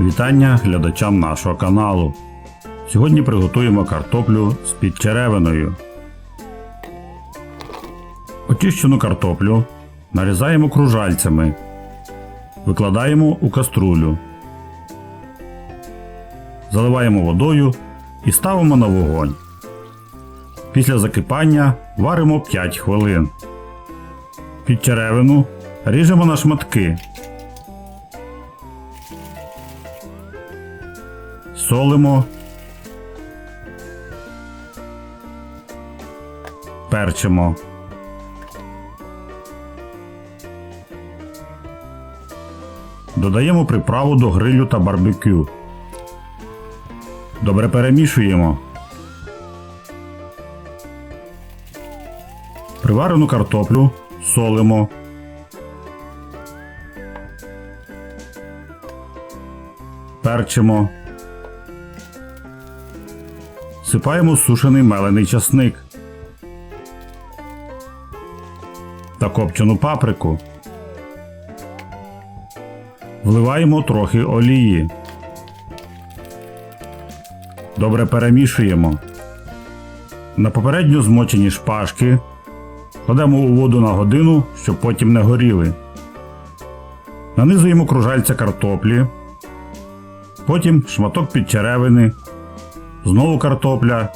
Вітання глядачам нашого каналу. Сьогодні приготуємо картоплю з підчеревиною. Очищену картоплю нарізаємо кружальцями. Викладаємо у каструлю. Заливаємо водою і ставимо на вогонь. Після закипання варимо 5 хвилин. Підчеревину ріжемо на шматки. Солимо, перчимо. Додаємо приправу до грилю та барбекю. Добре перемішуємо. Приварену картоплю солимо. Перчимо. Сипаємо сушений мелений часник та копчену паприку. Вливаємо трохи олії. Добре перемішуємо. На попередньо змочені шпажки кладемо у воду на годину, щоб потім не горіли. Нанизуємо кружальця картоплі, потім шматок підчеревини, знову картопля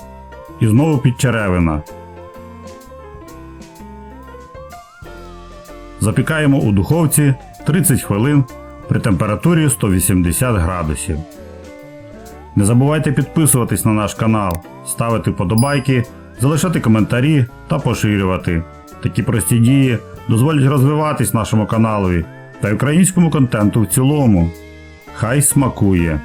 і знову підчеревина. Запікаємо у духовці 30 хвилин при температурі 180 градусів. Не забувайте підписуватись на наш канал, ставити подобайки, залишати коментарі та поширювати. Такі прості дії дозволять розвиватись нашому каналові та українському контенту в цілому. Хай смакує!